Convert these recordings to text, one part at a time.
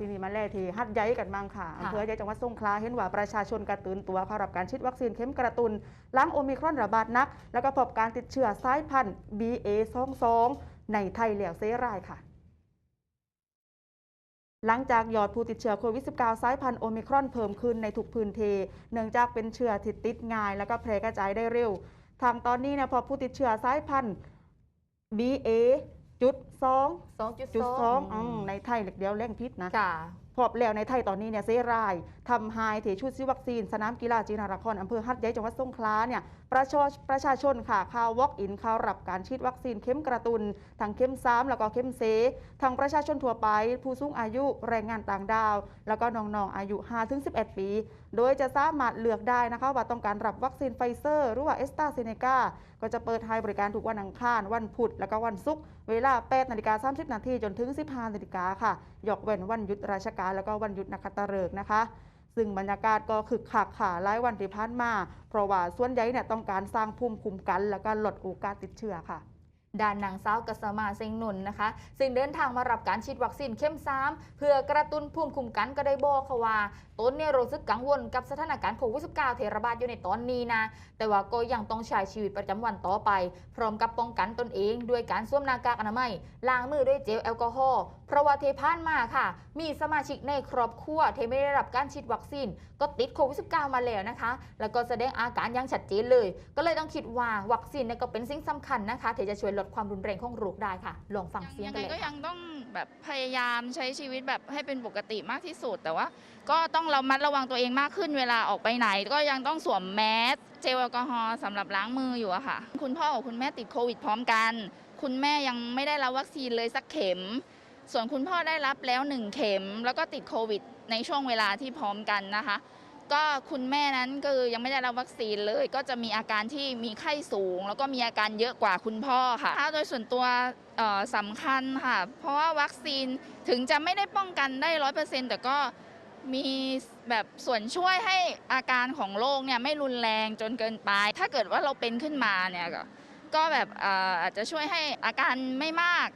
ที่นี่มาแล่ที่ฮัดใหญ่กันบ้างค่ะค่ะอำเภอใหญ่จังหวัดสงขลาเห็นว่าประชาชนกระตือนตัวเข้ารับการฉีดวัคซีนเข็มกระตุนหลังโอมิครอนระบาดหนัก แล้วก็พบการติดเชื้อสายพันธุ์ BA22 ในไทยแล้วเซรายค่ะ หลังจากยอดผู้ติดเชื้อโควิด -19 สายพันธุ์โอมิครอนเพิ่มขึ้นในทุกพื้นที่เนื่องจากเป็นเชื้อที่ติดง่าย แล้วก็แพร่กระจายได้เร็ว ทางตอนนี้เนี่ยพอผู้ติดเชื้อสายพันธุ์ BA จุดสองสองจุดจุดสสอองงอืมในไทยเล็กเดียวแรงพิษนะ ค่ะพบแล้วในไทยตอนนี้เนี่ยเซรายทำไฮเทชุดซิวัคซีน สนามกีฬาจีนารครอำเภอฮัดใหญ่จังหวัดสงขลาเนี่ยประชาประชาชนค่ะข่าววอล์กอินเข้ารับการฉีดวัคซีนเข็มกระตุนทั้งเข็มซ้ำแล้วก็เข็มเซทั้งประชาชนทั่วไป ผู้สูงอายุแรงงานต่างดาว แล้วก็น้องๆอายุ 5-11 ปี โดยจะสามารถเลือกได้นะคะว่าต้องการรับวัคซีนไฟเซอร์หรือว่าเอสตราเซเนกาก็จะเปิดให้บริการทุกวันอังคาร วันพุธแล้วก็วันศุกร์เวลา8นาฬิกา30นาทีจนถึง 15นาฬิกาค่ะยกเว้นวันหยุดราชการแล้วก็วันหยุดนักขัตฤกษ์นะคะ ซึ่งบรรยากาศก็คึกคักค่ะหลายวันที่ผ่านมา เพราะว่าส่วนใหญ่เนี่ยต้องการสร้างภูมิคุ้มกัน แล้วก็ลดโอกาสติดเชื้อค่ะ ด้านนางสาวกัสมาเซงนุนนะคะ ซึ่งเดินทางมารับการฉีดวัคซีนเข้มซ้ำเพื่อกระตุ้นภูมิคุ้มกันก็ได้บอกค่ะว่าตนเนี่ยรู้สึกกังวลกับสถานการณ์โควิด -19 เทระบาดอยู่ในตอนนี้นะ แต่ว่าก็ยังต้องใช้ชีวิตประจำวันต่อไป พร้อมกับป้องกันตนเอง ด้วยการสวมหน้ากากอนามัยล้างมือด้วยเจลแอลกอฮอล์เพราะว่าเทพานมาค่ะ มีสมาชิกในครอบครัวที่ไม่ได้รับการฉีดวัคซีนก็ติดโควิด -19 มาแล้วนะคะ แล้วก็แสดงอาการย่างชัดเจนเลย ก็เลยต้องคิดว่าวัคซีนเนี่ยก็เป็นสิ่งสำคัญนะคะที่จะช่วยลดความรุนแรงของโรคได้ค่ะ ลองฟังเสียงยังกันไงเลยก็ค่ะยังต้องแบบพยายามใช้ชีวิตแบบให้เป็นปกติมากที่สุด แต่ว่า ก็ต้องระมัดระวังตัวเองมากขึ้นเวลาออกไปไหน ก็ยังต้องสวมแมสเจลแอลกอฮอล์สำหรับล้างมืออยู่อะค่ะ คุณพ่อกับคุณแม่ติดโควิดพร้อมกัน คุณแม่ยังไม่ได้รับวัคซีนเลยสักเข็ม ส่วนคุณพ่อได้รับแล้วหนึ่งเข็ม แล้วก็ติดโควิดในช่วงเวลาที่พร้อมกันนะคะ ก็คุณแม่นั้นก็คือยังไม่ได้รับวัคซีนเลย ก็จะมีอาการที่มีไข้สูง แล้วก็มีอาการเยอะกว่าคุณพ่อค่ะถ้าโดยส่วนตัวสำคัญค่ะ เพราะว่าวัคซีนถึงจะไม่ได้ป้องกันได้ร้อยเปอร์เซ็นต์แต่ก็มีแบบส่วนช่วยให้อาการของโรคเนี่ยไม่รุนแรงจนเกินไป ถ้าเกิดว่าเราเป็นขึ้นมาเนี่ยก็ก็แบบอาจจะช่วยให้อาการไม่มาก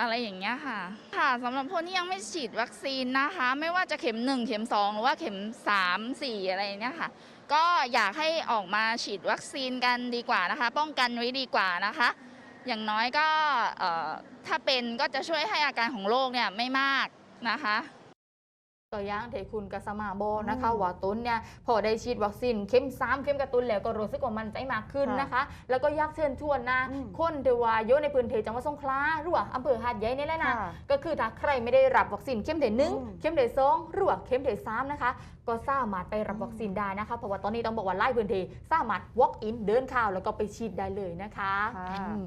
อะไรอย่างเงี้ยค่ะ ค่ะสำหรับคนที่ยังไม่ฉีดวัคซีนนะคะ ไม่ว่าจะเข็ม 1 เข็ม 2 หรือว่าเข็ม 3 4 อะไรอย่างเนี้ยค่ะ ก็อยากให้ออกมาฉีดวัคซีนกันดีกว่านะคะ ป้องกันไว้ดีกว่านะคะ อย่างน้อยก็ถ้าเป็นก็จะช่วยให้อาการของโรคเนี่ยไม่มากนะคะ ก็ย่างเทคุณกัสมาโบนะคะอืมว่าตุนเนี่ยพอได้ฉีดวัคซีนเข็มสามเข็มกระตุ้นแล้วก็รู้สึกว่ามันใจมากขึ้นค่ะนะคะ แล้วก็อยากเชิญชวนนะอืมคนที่ว่าอยู่ในพื้นที่จังหวัดสงขลาหรือว่าอำเภอหาดใหญ่นี่แหละนะค่ะก็คือถ้าใครไม่ได้รับวัคซีนเข็มเดหนึ่งอืมเข็มเดสองหรือว่าเข็มเดสามนะคะ ก็สามารถไปรับวัคซีนได้นะคะเพราะว่าตอนนี้ต้องบอกว่าไล่พื้นที่สามารถ walk in เดินเข้าแล้วก็ไปฉีดได้เลยนะคะค่ะอืม